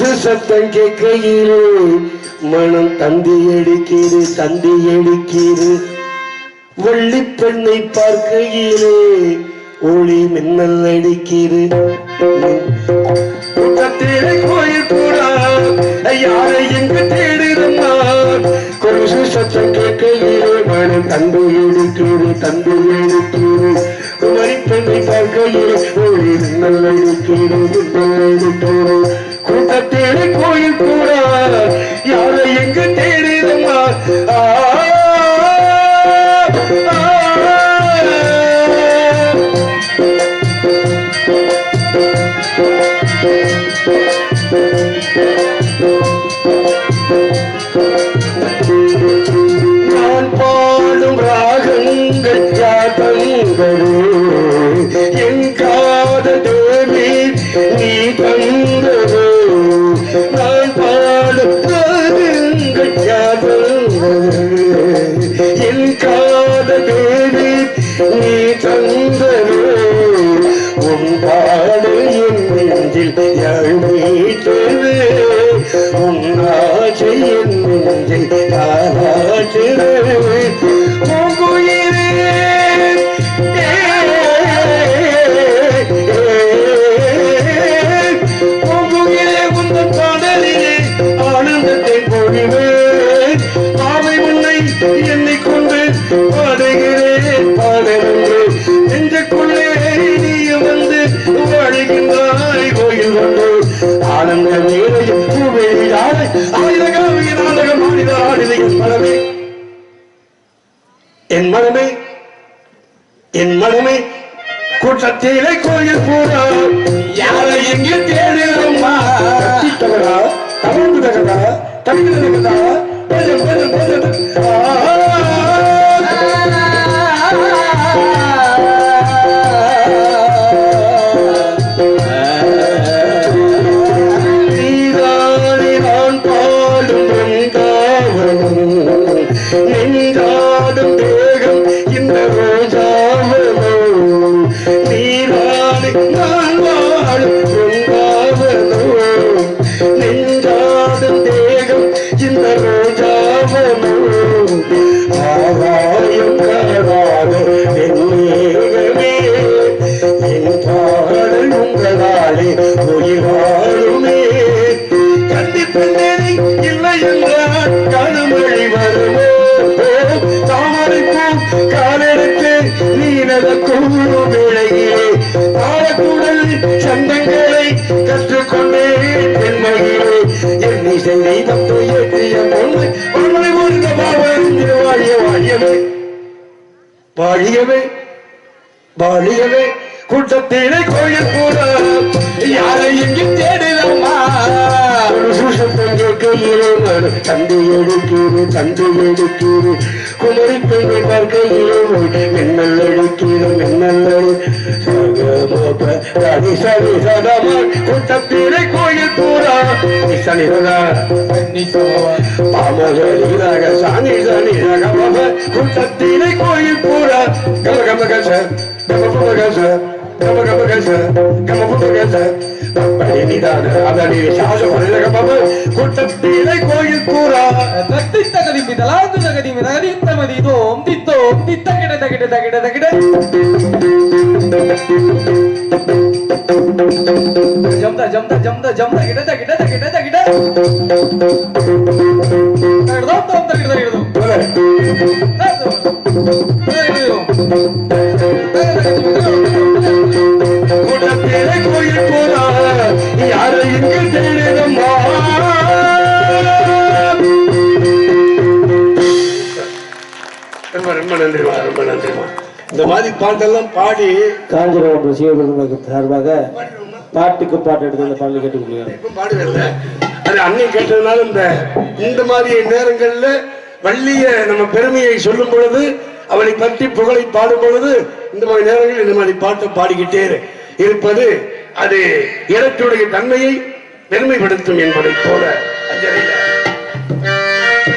கொலுசு சத்தம் கேட்கையிலே மனம் தந்தி எடுக்கிறது தந்தி எடுக்கிறது வள்ளி பெண்ணை பார்க்கையிலே ஒளி மின்னல் அடிக்கிறது கூட்டத்திலே கோயில் கூடா யாரை எங்கு தேடுதம்மா? கொலுசு சத்தம் கேட்கையிலே மனம் தந்தி அடிக்கிறது தந்தி அடிக்கிறது குமரி பெண்ணை பார்க்கையிலே ஒளி மின்னல் அடிக்கிறது மின்னல் அடிக்கிறது நான் பாடும் ராகங்கள் யாதங்களே என் காத தேவி நீ தந்தது. நான் பாடும் ராகங்கள் என் மனமே என் மனமே கூட்டத்திலே கோயில் பூரா. யாரை எங்கே தேடுகிறோமா தகடா தமிழ் தகடா தமிழ் தேகம் இந்த வாழியவே கூட்டத்திலே கோயில் கூட யாரை கேட்கையிலே நான் தந்தை எடுக்கிறது தந்தை எடுக்கிறது குமரி பெண்ணை பார்க்கையிலே மின்னல் எடுக்கிறது மின்னல் ரவி சரி சதம கூட்டத்திலே கோயில் பூரா சனிதா பாமகரிதாக சாணி சனி கூட்டத்திலே நிதான அதனி சாச பரிதகமப கூட்டத்திலே கோயில் பூரா தத்தி தகதி மிதலாந்து தகதி மிதகதி தமதி தோம் தித்தோம் தித்த கிட தகிட தகிட தகிட ஜம்த ஜம்த ஜம்த ஜம்த கிட தகிட தகிட தகிட நன்றிமா ரொம்ப நன்றிமா. இந்த மாதிரி பாட்டெல்லாம் பாடி காஞ்சிபுரம் ரசிகர்களுக்கு சார்பாக பாட்டுக்கு பாட்டு எடுத்து இந்த பாடலை இப்ப பாடுவேன்ல. அது அன்னை கேட்டதுனால இந்த இந்த மாதிரி நேரங்கள்ல வள்ளிய நம்ம பெருமையை சொல்லும் பொழுது அவளை பற்றி புகழை பாடும் பொழுது இந்த மாதிரி நேரங்களில் இந்த மாதிரி பாட்டை பாடிக்கிட்டே இருப்பது அது இடத்துடைய தன்மையை பெருமைப்படுத்தும் என்பதை போல அஞ்சலில.